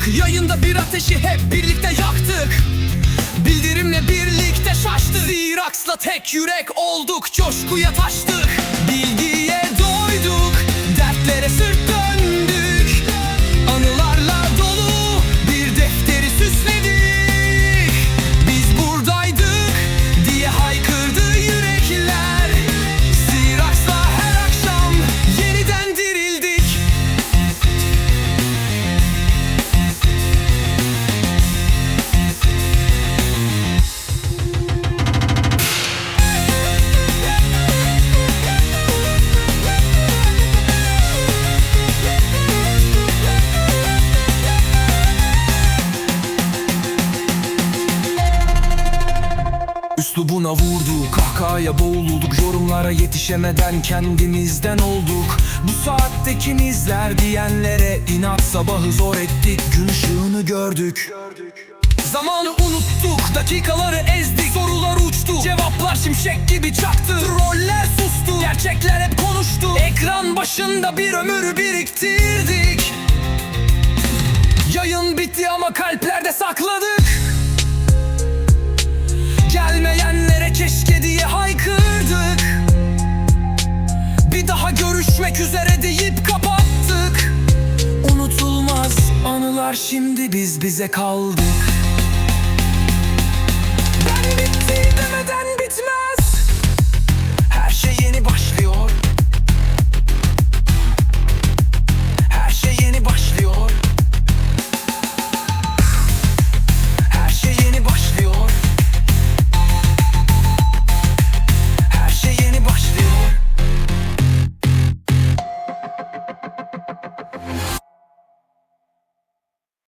açtık Yayında bir ateşi hep birlikte yaktık. Bildirimle birlikte şaştık. Zirax'la tek yürek olduk. Coşkuya taştık Üslubuna vurduk, kahkahaya boğulduk Yorumlara yetişemeden kendimizden olduk. Bu saatte kim diyenlere inat sabahı zor ettik Gün ışığını gördük. Zamanı unuttuk, dakikaları ezdik Sorular uçtu, cevaplar şimşek gibi çaktı Troller sustu, gerçekler hep konuştu. Ekran başında bir ömür biriktirdik. Yayın bitti ama kalplerde sakladık görüşmek üzere deyip kapattık. Unutulmaz anılar şimdi biz bize kaldık